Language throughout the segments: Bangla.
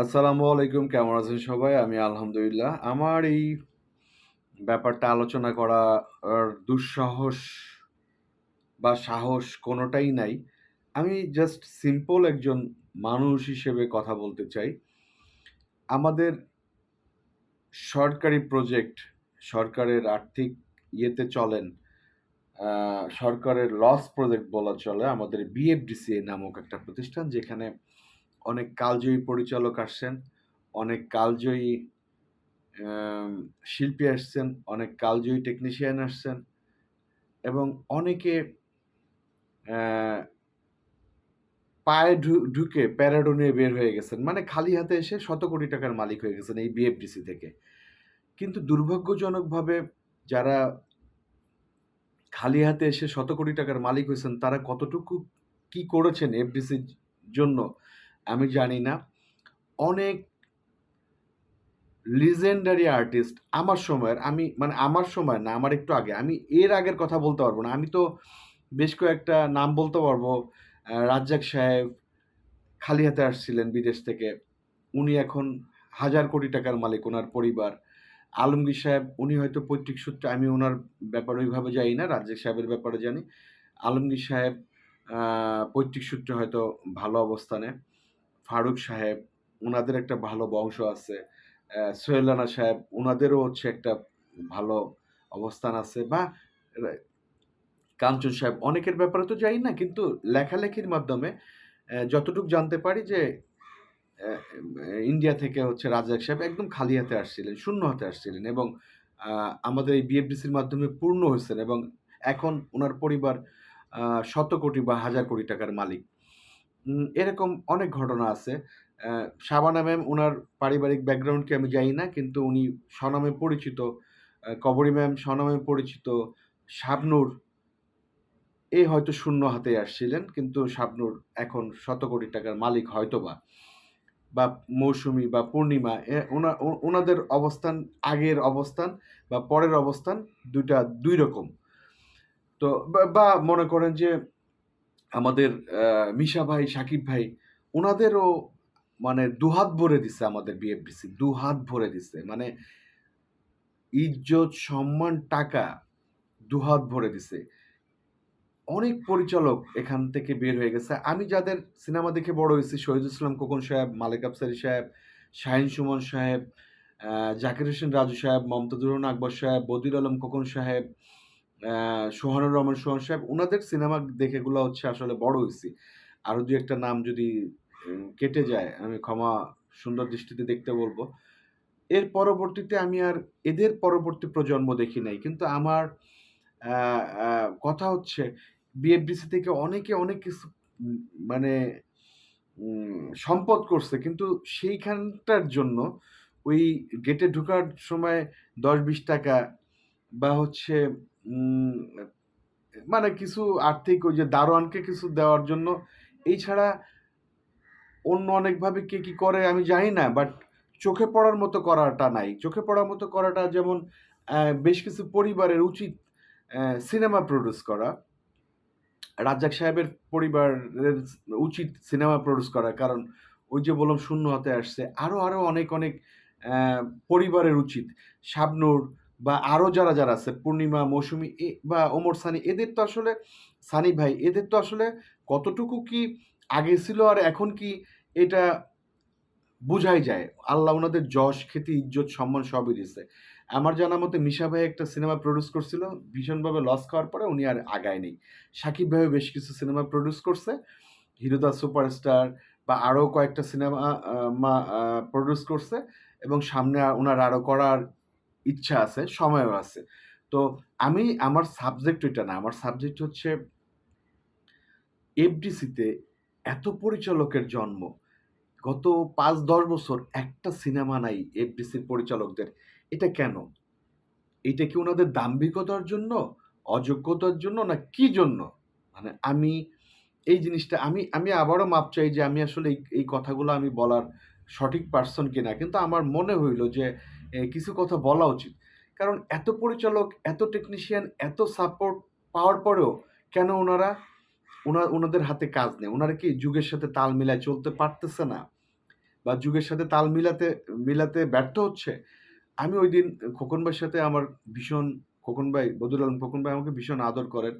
আসসালামু আলাইকুম কেমন আছেন সবাই? আমি আলহামদুলিল্লাহ। আমার এই ব্যাপারটা আলোচনা করা দুঃসাহস বা সাহস কোনোটাই নাই। আমি জাস্ট সিম্পল একজন মানুষ হিসেবে কথা বলতে চাই। আমাদের সরকারি প্রজেক্ট, সরকারের আর্থিক ইয়েতে চলেন, সরকারের লস প্রজেক্ট বলা চলে। আমাদের বিএফডিসিএ নামক একটা প্রতিষ্ঠান যেখানে অনেক কালজয়ী পরিচালক আসছেন, অনেক কালজয়ী শিল্পী আসছেন, অনেক কালজয়ী টেকনিশিয়ান আসছেন এবং অনেকে পায়ে ঢুকে প্যারাডো নিয়ে বের হয়ে গেছেন। মানে খালি হাতে এসে শত কোটি টাকার মালিক হয়ে গেছেন এই বিএফডিসি থেকে। কিন্তু দুর্ভাগ্যজনকভাবে যারা খালি হাতে এসে শত কোটি টাকার মালিক হয়েছেন তারা কতটুকু কি করেছেন এফডিসির জন্য আমি জানি না। অনেক লিজেন্ডারি আর্টিস্ট আমার সময়ের, আমি মানে আমার সময় না, আমার একটু আগে। আমি এর আগের কথা বলতে পারব না। আমি তো বেশ কয়েকটা নাম বলতে পারব রাজ্জাক সাহেব খালি হাতে আসছিলেন বিদেশ থেকে। উনি এখন হাজার কোটি টাকার মালিক, ওনার পরিবার। আলমগীর সাহেব, উনি হয়তো পৈতৃক সূত্রে, আমি ওনার ব্যাপারে ওইভাবে জানি না। রাজ্জাক সাহেবের ব্যাপারে জানি। আলমগীর সাহেব পৈতৃক সূত্রে হয়তো ভালো অবস্থানে। ফারুক সাহেব ওনাদের একটা ভালো বংশ আছে। অ্যা সোহেল রানা সাহেব ওনাদেরও হচ্ছে একটা ভালো অবস্থান আছে বা কাঞ্চন সাহেব অনেকের ব্যাপারে তো জানি না। কিন্তু লেখালেখির মাধ্যমে যতটুকু জানতে পারি যে ইন্ডিয়া থেকে হচ্ছে রাজাক সাহেব একদম খালি হাতে আসছিলেন, শূন্য হাতে আসছিলেন এবং আমাদের এই বিএফডিসির মাধ্যমে পূর্ণ হয়েছেন এবং এখন ওনার পরিবার শত কোটি বা হাজার কোটি টাকার মালিক। এরকম অনেক ঘটনা আছে। শাবানা ম্যাম, উনার পারিবারিক ব্যাকগ্রাউন্ডকে আমি জানি না। কিন্তু উনি স্বনামে পরিচিত। কবরী ম্যাম স্বনামে পরিচিত। শাবনূর এ হয়তো শূন্য হাতে আসছিলেন। কিন্তু শাবনূর এখন শত কোটি টাকার মালিক হয়তোবা। বা মৌসুমী বা পূর্ণিমা উনা অবস্থান, আগের অবস্থান বা পরের অবস্থান দুইটা দুই রকম। তো বা মনে করেন যে আমাদের মিশা ভাই, সাকিব ভাই ওনাদেরও মানে দুহাত ভরে দিছে আমাদের বিএফডিসি। দুহাত ভরে দিছে। মানে ইজ্জত, সম্মান, টাকা দুহাত ভরে দিছে। অনেক পরিচালক এখান থেকে বের হয়ে গেছে। আমি যাদের সিনেমা দেখে বড় হয়েছি শহীদুল ইসলাম খোকন সাহেব, মালেক আফসারী সাহেব, শাহীন সুমন সাহেব, জাকির হোসেন রাজু সাহেব, মমতাজুর রহমান আকবর সাহেব, বদির আলম খোকন সাহেব, সোহানুর রহমান, সোহান সাহেব ওনাদের সিনেমা দেখে এগুলা হচ্ছে আসলে বড় হইছি। আরও দু একটা নাম যদি কেটে যায়, আমি ক্ষমা সুন্দর দৃষ্টিতে দেখতে বলব এর পরবর্তীতে আমি আর এদের পরবর্তী প্রজন্ম দেখি নাই। কিন্তু আমার কথা হচ্ছে বিএফডিসি থেকে অনেকে অনেক কিছু মানে সম্পদ করছে। কিন্তু সেইখানটার জন্য ওই গেটে ঢুকার সময় ৳১০-৳২০ বা হচ্ছে মানে কিছু আর্থিক ওই যে দারোয়ানকে কিছু দেওয়ার জন্য এই ছাড়া অন্য অনেকভাবে কে কি করে আমি জানি না। বাট চোখে পড়ার মতো করাটা নাই। চোখে পড়ার মতো করাটা যেমন বেশ কিছু পরিবারের উচিত সিনেমা প্রোডিউস করা। রাজ্জাক সাহেবের পরিবারের উচিত সিনেমা প্রোডিউস করা। কারণ ওই যে বললাম শূন্য হাতে আসছে। আরও আরও অনেক, অনেক পরিবারের উচিত শাবনূর বা আরও যারা, যারা আছে পূর্ণিমা, মৌসুমী বা ওমর সানি এদের তো আসলে সানি ভাই এদের তো আসলে কতটুকু কি আগে ছিল আর এখন কি এটা বুঝাই যায়। আল্লাহ ওনাদের যশ, খ্যাতি, ইজ্জত, সম্মান সবই দিছে। আমার জানা মতে মিশা ভাই একটা সিনেমা প্রোডিউস করছিল। ভীষণভাবে লস খাওয়ার পরে উনি আর আগায় নেই সাকিব ভাইও বেশ কিছু সিনেমা প্রোডিউস করছে। হিরো দ্যা সুপারস্টার বা আরও কয়েকটা সিনেমা প্রোডিউস করছে এবং সামনে ওনার আরও করার ইচ্ছা আছে, সময়ও আছে। তো আমি আমার সাবজেক্ট ওইটা না। আমার সাবজেক্ট হচ্ছে এফডিসিতে এত পরিচালকের জন্ম। গত ৫-১০ বছর একটা সিনেমা নাই এফডিসির পরিচালকদের। এটা কেন? এটা কি ওনাদের দাম্ভিকতার জন্য? অযোগ্যতার জন্য? না কি জন্য? মানে আমি এই জিনিসটা আমি আমি আবারও মাপ চাই যে আমি আসলে এই কথাগুলো আমি বলার সঠিক পারসন কিনা। কিন্তু আমার মনে হইল যে কিছু কথা বলা উচিত। কারণ এত পরিচালক, এত টেকনিশিয়ান, এত সাপোর্ট পাওয়ার পরেও কেন ওনারা উনা উনাদের হাতে কাজ নেই? ওনারা কি যুগের সাথে তাল মিলায় চলতে পারতেছে না? বা যুগের সাথে তাল মিলাতে মিলাতে ব্যর্থ হচ্ছে আমি ওই দিন খোকন ভাইয়ের সাথে আমার ভীষণ খোকন ভাই বদরুল আলম খোকন ভাই আমাকে ভীষণ আদর করেন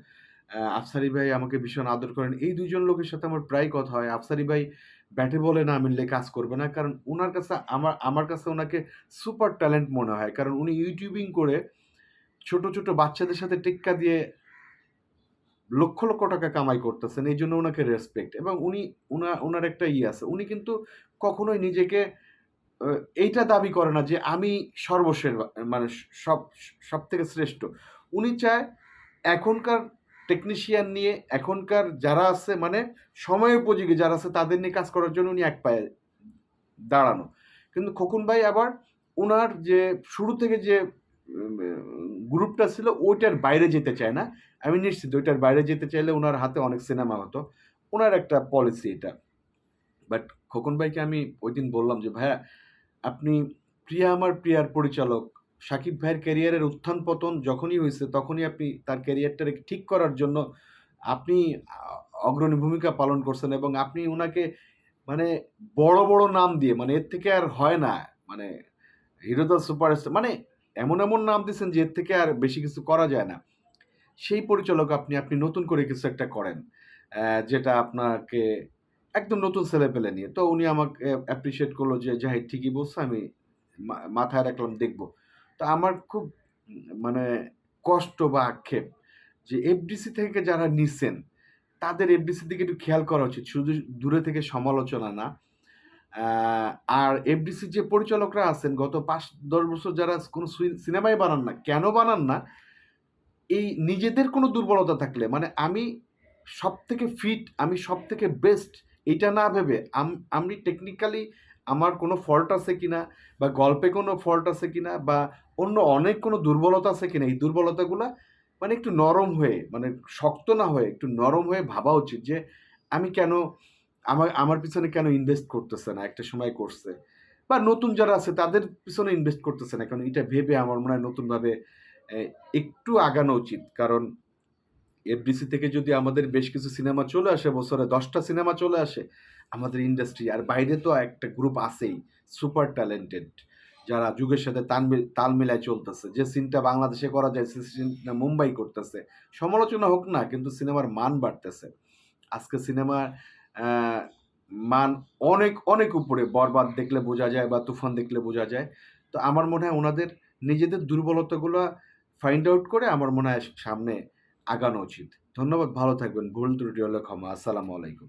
আফসারি ভাই আমাকে ভীষণ আদর করেন এই দুজন লোকের সাথে আমার প্রায় কথা হয় আফসারি ভাই ব্যাটে বলে না মিললে কাজ করবে না। কারণ ওনার কাছে আমার আমার কাছে ওনাকে সুপার ট্যালেন্ট মনে হয়। কারণ উনি ইউটিউবিং করে ছোট ছোট বাচ্চাদের সাথে টেক্কা দিয়ে লক্ষ লক্ষ টাকা কামাই করতেছেন। এই জন্য ওনাকে রেসপেক্ট এবং উনি, উনা ওনার একটা ইয়ে আছে। উনি কিন্তু কখনোই নিজেকে এইটা দাবি করে না যে আমি সর্বশেষ মানে সব সব থেকে শ্রেষ্ঠ। উনি চায় এখনকার টেকনিশিয়ান নিয়ে এখনকার যারা আছে মানে সময় উপযোগী যারা আছে, তাদের নিয়ে কাজ করার জন্য উনি এক পায়ে দাঁড়ানো। কিন্তু খোকন ভাই আবার ওনার যে শুরু থেকে যে গ্রুপটা ছিল, ওইটার বাইরে যেতে চায় না। আমি নিশ্চিত ওইটার বাইরে যেতে চাইলে ওনার হাতে অনেক সিনেমা হতো। ওনার একটা পলিসি এটা। বাট খোকন ভাইকে আমি ওই দিন বললাম যে, ভাইয়া, আপনি প্রিয়া আমার প্রিয়ার পরিচালক সাকিব ভাইয়ের ক্যারিয়ারের উত্থান পতন যখনই হয়েছে, তখনই আপনি তার ক্যারিয়ারটাকে ঠিক করার জন্য আপনি অগ্রণী ভূমিকা পালন করছেন এবং আপনি ওনাকে মানে বড় বড় নাম দিয়ে মানে এর থেকে আর হয় না মানে হিরো হিরোদা সুপারস্টার মানে এমন এমন নাম দিয়েছেন যে এর থেকে আর বেশি কিছু করা যায় না। সেই পরিচালক আপনি আপনি নতুন করে কিছু একটা করেন যেটা আপনাকে একদম নতুন ছেলে পেলে নিয়ে। তো উনি আমাকে অ্যাপ্রিসিয়েট করল যে জাহিদ ঠিকই বলছে, আমি মাথায় রাখলাম, দেখব। তো আমার খুব মানে কষ্ট বা আক্ষেপ যে এফডিসি থেকে যারা নিছেন, তাদের এফডিসি দিকে একটু খেয়াল করা উচিত। শুধু দূরে থেকে সমালোচনা না। আর এফডিসির যে পরিচালকরা আছেন, গত পাঁচ, দশ বছর যারা কোনো সিনেমাই বানান না, কেন বানান না, এই নিজেদের কোনো দুর্বলতা থাকলে মানে আমি সব থেকে ফিট আমি সব থেকে বেস্ট এটা না ভেবে আমি টেকনিক্যালি আমার কোনো ফল্ট আছে কিনা বা গল্পে কোনো ফল্ট আছে কিনা বা অন্য অনেক কোনো দুর্বলতা আছে কিনা, এই দুর্বলতাগুলা মানে একটু নরম হয়ে মানে শক্ত না হয়ে, একটু নরম হয়ে ভাবা উচিত যে আমি কেন আমার আমার পিছনে কেন ইনভেস্ট করতেছে না, একটা সময় করছে। বা নতুন যারা আছে তাদের পিছনে ইনভেস্ট করতেছে না, কারণ এটা ভেবে আমার মনে হয় নতুনভাবে একটু আগানো উচিত। কারণ এফডিসি থেকে যদি আমাদের বেশ কিছু সিনেমা চলে আসে, বছরে দশটা সিনেমা চলে আসে, আমাদের ইন্ডাস্ট্রি আর বাইরে তো একটা গ্রুপ আছেই সুপার ট্যালেন্টেড যারা যুগের সাথে তাল মিল- তাল মিলায় চলতেছে। যে সিনটা বাংলাদেশে করা যায়, সে সিনটা মুম্বাই করতেছে। সমালোচনা হোক না, কিন্তু সিনেমার মান বাড়তেছে। আজকে সিনেমার মান অনেক অনেক উপরে, বরবাদ দেখলে বোঝা যায় বা তুফান দেখলে বোঝা যায়। তো আমার মনে হয় ওনাদের নিজেদের দুর্বলতাগুলো ফাইন্ড আউট করে, আমার মনে হয় সামনে আগানো উচিত। ধন্যবাদ ভালো থাকবেন। ভুল ত্রুটি হলে ক্ষমা। আসসালামু আলাইকুম।